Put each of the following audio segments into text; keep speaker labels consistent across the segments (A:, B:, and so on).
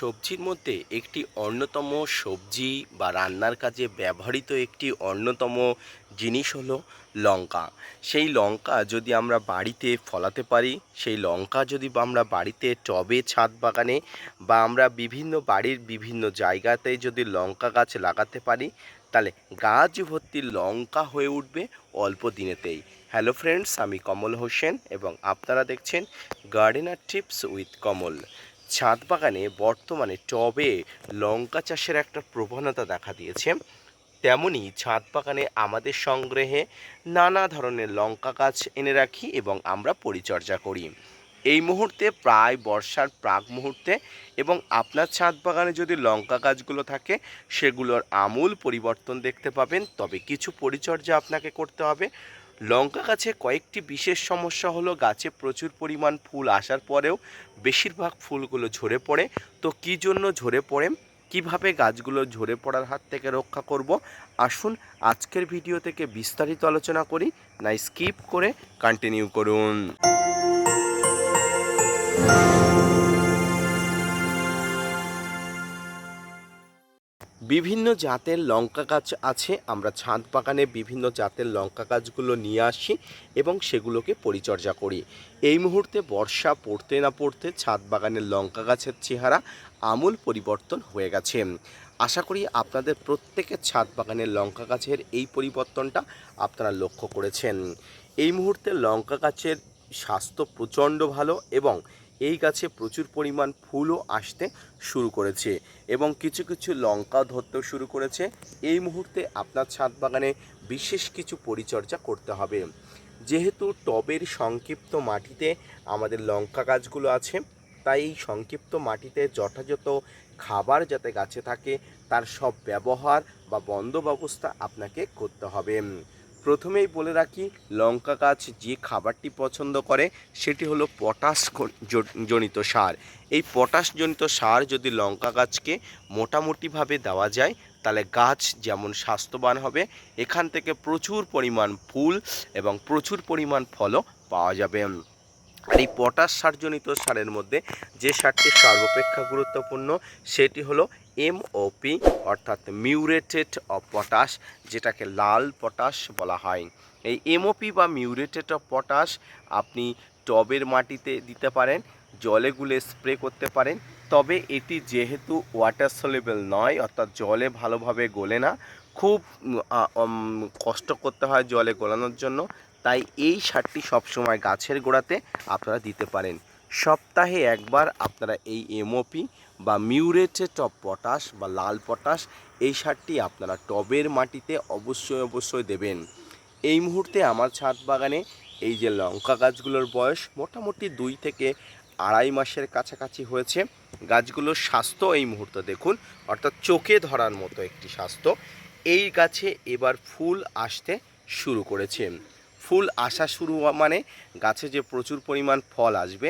A: সবজির মধ্যে একটি অন্যতম সবজি বা রান্নার কাজে ব্যবহৃত একটি অন্যতম জিনিস হলো লঙ্কা। সেই লঙ্কা যদি আমরা বাড়িতে ফলাতে পারি, সেই লঙ্কা যদি আমরা বাড়িতে টবে, ছাদ বাগানে বা আমরা বিভিন্ন বাড়ির বিভিন্ন জায়গাতে যদি লঙ্কা গাছ লাগাতে পারি, তাহলে গাছ ভর্তি লঙ্কা হয়ে উঠবে অল্প দিনেতেই। হ্যালো ফ্রেন্ডস আমি কমল হোসেন এবং আপনারা দেখছেন গার্ডেনার টিপস উইথ কমল ছাদ বাগানে বর্তমানে টবে লঙ্কা চাষের একটা প্রবণতা দেখা দিয়েছে। তেমনি ছাদ বাগানে আমাদের সংগ্রহে নানা ধরনের লঙ্কা গাছ এনে রাখি এবং আমরা পরিচর্যা করি। এই মুহূর্তে প্রায় বর্ষার প্রাক মুহূর্তে এবং আপনার ছাদ বাগানে যদি লঙ্কা গাছগুলো থাকে, সেগুলোর আমূল পরিবর্তন দেখতে পাবেন। তবে কিছু পরিচর্যা আপনাকে করতে হবে। লঙ্কা গাছে কয়েকটি বিশেষ সমস্যা হলো, গাছে প্রচুর পরিমাণ ফুল আসার পরেও বেশিরভাগ ফুলগুলো ঝরে পড়ে। তো কী জন্য ঝরে পড়ে? কীভাবে গাছগুলো ঝরে পড়ার হাত থেকে রক্ষা করব? আসুন আজকের ভিডিও থেকে বিস্তারিত আলোচনা করি। না স্কিপ করে কন্টিনিউ করুন। বিভিন্ন জাতের লঙ্কা গাছ আছে। আমরা ছাদ বাগানে বিভিন্ন জাতের লঙ্কা গাছগুলো নিয়ে আসি এবং সেগুলোকে পরিচর্যা করি। এই মুহূর্তে বর্ষা পড়তে না পড়তে ছাদ বাগানের লঙ্কা গাছের চেহারা আমূল পরিবর্তন হয়ে গেছে। আশা করি আপনাদের প্রত্যেকের ছাদ বাগানের লঙ্কা গাছের এই পরিবর্তনটা আপনারা লক্ষ্য করেছেন। এই মুহূর্তে লঙ্কা গাছের স্বাস্থ্য প্রচণ্ড ভালো এবং এই গাছে প্রচুর পরিমাণ ফুলও আসতে শুরু করেছে এবং কিছু কিছু লঙ্কা ধরতেও শুরু করেছে। এই মুহূর্তে আপনার ছাদ বাগানে বিশেষ কিছু পরিচর্যা করতে হবে। যেহেতু টবের সংক্ষিপ্ত মাটিতে আমাদের লঙ্কা গাছগুলো আছে, তাই এই সংক্ষিপ্ত মাটিতে যথাযথ খাবার যাতে গাছে থাকে, তার সব ব্যবহার বা বন্দোবস্তা আপনাকে করতে হবে। প্রথমেই বলে রাখি, লঙ্কা গাছ যে খাবারটি পছন্দ করে, সেটি হলো পটাশ জনিত সার। এই পটাশ জনিত সার যদি লঙ্কা গাছকে মোটামুটিভাবে দেওয়া যায়, তাহলে গাছ যেমন স্বাস্থ্যবান হবে, এখান থেকে প্রচুর পরিমাণ ফুল এবং প্রচুর পরিমাণ ফলও পাওয়া যাবে। আর এই পটাশ সারজনিত সারের মধ্যে যে সারটি সর্বাপেক্ষা গুরুত্বপূর্ণ, সেটি হলো এমওপি অর্থাৎ মিউরেটেড অফ পটাশ, যেটাকে লাল পটাশ বলা হয়। এই এমওপি বা মিউরেটেড অফ পটাশ আপনি টবের মাটিতে দিতে পারেন, জলে গুলে স্প্রে করতে পারেন, তবে এটি যেহেতু ওয়াটার সলেবল নয়, অর্থাৎ জলে ভালোভাবে গলে না, খুব কষ্ট করতে হয় জলে গলানোর জন্য তাই এই সারটি সবসময় গাছের গোড়াতে আপনারা দিতে পারেন। সপ্তাহে একবার আপনারা এই এমওপি বা মিউরেটেড অফ পটাশ বা লাল পটাশ এই সারটি আপনারা টবের মাটিতে অবশ্যই অবশ্যই দেবেন। এই মুহূর্তে আমার ছাদ বাগানে এই যে লঙ্কা গাছগুলোর বয়স মোটামুটি দুই থেকে আড়াই মাসের কাছাকাছি হয়েছে। গাছগুলোর স্বাস্থ্য এই মুহূর্তে দেখুন, অর্থাৎ চোখে ধরার মতো একটি স্বাস্থ্য। এই গাছে এবার ফুল আসতে শুরু করেছে। ফুল আসা শুরু মানে গাছে যে প্রচুর পরিমাণ ফল আসবে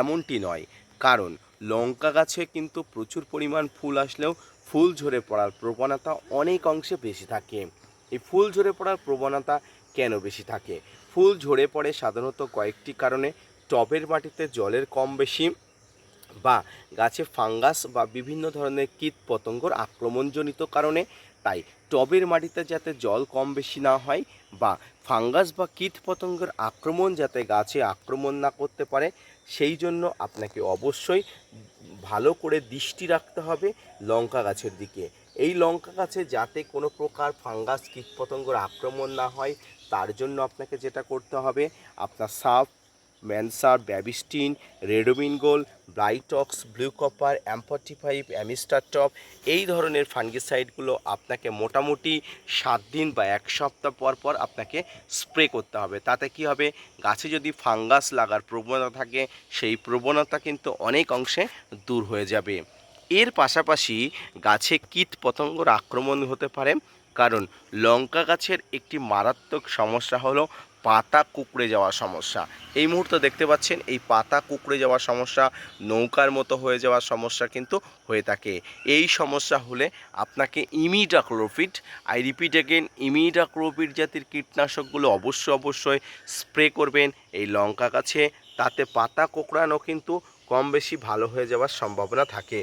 A: এমনটি নয়। কারণ লঙ্কা গাছে কিন্তু প্রচুর পরিমাণ ফুল আসলেও ফুল ঝরে পড়ার প্রবণতা অনেক অংশে বেশি থাকে। এই ফুল ঝরে পড়ার প্রবণতা কেন বেশি থাকে? ফুল ঝরে পড়ে সাধারণত কয়েকটি কারণে। টবের মাটিতে জলের কম বেশি বা গাছে ফাঙ্গাস বা বিভিন্ন ধরনের কীট পতঙ্গর আক্রমণজনিত কারণে। তাই টবের মাটিতে যাতে জল কম বেশি না হয় বা ফাঙ্গাস বা কীট পতঙ্গের আক্রমণ যাতে গাছে আক্রমণ না করতে পারে, সেই জন্য আপনাকে অবশ্যই ভালো করে দৃষ্টি রাখতে হবে লঙ্কা গাছের দিকে। এই লঙ্কা গাছে যাতে কোনো প্রকার ফাঙ্গাস কীটপতঙ্গর আক্রমণ না হয়, তার জন্য আপনাকে যেটা করতে হবে, আপনার সাপ ম্যানসার, Bavistin Ridomil gold Blitox blue copper অ্যাম্পটি five Amistar top, এই ধরনের ফাঙ্গিসাইডগুলো আপনাকে মোটামুটি সাত দিন বা এক সপ্তাহ পর পর আপনাকে স্প্রে করতে হবে। তাতে কি হবে? গাছে যদি ফাঙ্গাস লাগার প্রবণতা থাকে, সেই প্রবণতা কিন্তু অনেক অংশে দূর হয়ে যাবে। এর পাশাপাশি গাছে কীট পতঙ্গর আক্রমণ হতে পারে, কারণ লঙ্কা গাছের একটি মারাত্মক সমস্যা হলো পাতা কুকড়ে যাওয়ার সমস্যা। এই মুহূর্তে দেখতে পাচ্ছেন, এই পাতা কুকড়ে যাওয়ার সমস্যা, নৌকার মতো হয়ে যাওয়ার সমস্যা কিন্তু হয়ে থাকে। এই সমস্যা হলে আপনাকে imidacloprid I repeat again imidacloprid জাতির কীটনাশকগুলো অবশ্যই অবশ্যই স্প্রে করবেন। এই লঙ্কা গাছে, তাতে পাতা কোঁকড়ানো কিন্তু কম বেশি ভালো হয়ে যাওয়ার সম্ভাবনা থাকে।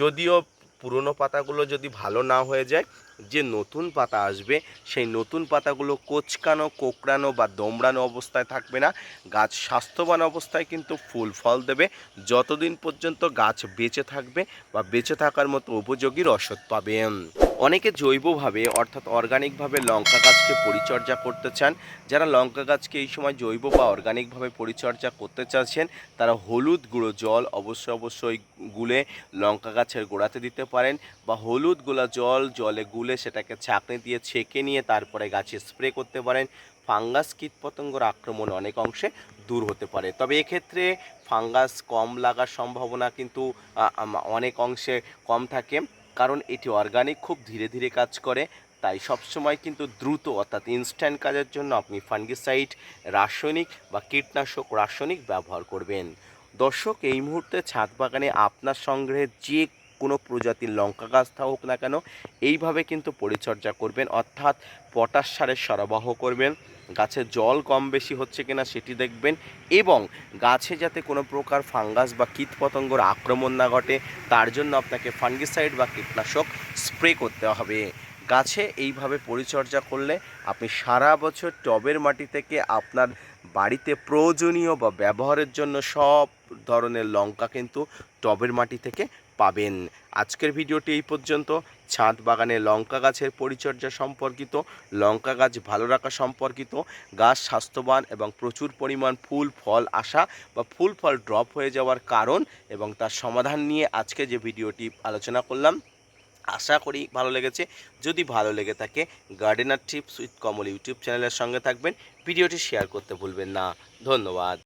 A: যদিও পুরনো পাতাগুলো যদি ভালো না হয়ে যায় যে নতুন পাতা আসবে, সেই নতুন পাতাগুলো কোচকানো, কোকড়ানো বা দমড়ানো অবস্থায় থাকবে না। গাছ স্বাস্থ্যবান অবস্থায় কিন্তু ফুল, ফল দেবে। যতদিন পর্যন্ত গাছ বেঁচে থাকবে বা বেঁচে থাকার মতো উপযোগী রসদ পাবে। অনেকে জৈবভাবে, অর্থাৎ অর্গানিকভাবে লঙ্কা গাছকে পরিচর্যা করতে চান। যারা লঙ্কা গাছকে এই সময় জৈব বা অর্গানিকভাবে পরিচর্যা করতে চাচ্ছেন, তারা হলুদ গুঁড়ো জল অবশ্যই অবশ্যই গুলে লঙ্কা গাছের গোড়াতে দিতে পারেন বা হলুদ গোলা জল জলে গুলে সেটাকে ছাঁকনি দিয়ে ছেঁকে নিয়ে তারপরে গাছে স্প্রে করতে পারেন। ফাঙ্গাস কীটপতঙ্গর আক্রমণ অনেক অংশে দূর হতে পারে। তবে এক্ষেত্রে ফাঙ্গাস কম লাগার সম্ভাবনা কিন্তু অনেক অংশে কম থাকে। কারণ এটি অর্গানিক খুব ধীরে ধীরে কাজ করে। তাই সবসময় কিন্তু দ্রুত অর্থাৎ ইনস্ট্যান্ট কাজের জন্য আপনি ফাঙ্গিসাইড রাসায়নিক বা কীটনাশক রাসায়নিক ব্যবহার করবেন। দর্শক, এই মুহূর্তে ছাদ বাগানে আপনার সংগ্রহে যে কোনো প্রজাতির লঙ্কা গাছ হোক না কেন, এইভাবে কিন্তু পরিচর্যা করবেন। অর্থাৎ পটাশ সারের সরবরাহ করবেন। গাছে জল কম বেশি হচ্ছে কিনা সেটি দেখবেন এবং গাছে যাতে কোনো প্রকার ফাঙ্গাস বা কীটপতঙ্গর আক্রমণ না ঘটে, তার জন্য আপনাকে ফাঙ্গিসাইড বা কীটনাশক স্প্রে করতে হবে। গাছে এইভাবে পরিচর্যা করলে আপনি সারা বছর টবের মাটি থেকে আপনার বাড়িতে প্রয়োজনীয় বা ব্যবহারের জন্য সব ধরনের লঙ্কা কিন্তু টবের মাটি থেকে পাবেন। আজকের ভিডিওটি এই পর্যন্ত। ছাদ বাগানে লঙ্কা গাছের পরিচর্যা সম্পর্কিত, লঙ্কা গাছ ভালো রাখা সম্পর্কিত, গাছ স্বাস্থ্যবান এবং প্রচুর পরিমাণ ফুল, ফল আসা বা ফুল, ফল ড্রপ হয়ে যাওয়ার কারণ এবং তার সমাধান নিয়ে আজকে যে ভিডিওটি আলোচনা করলাম, আশা করি ভালো লেগেছে। যদি ভালো লেগে থাকে gardener tips with Kamal YouTube চ্যানেলের সঙ্গে থাকবেন। ভিডিওটি শেয়ার করতে ভুলবেন না। ধন্যবাদ।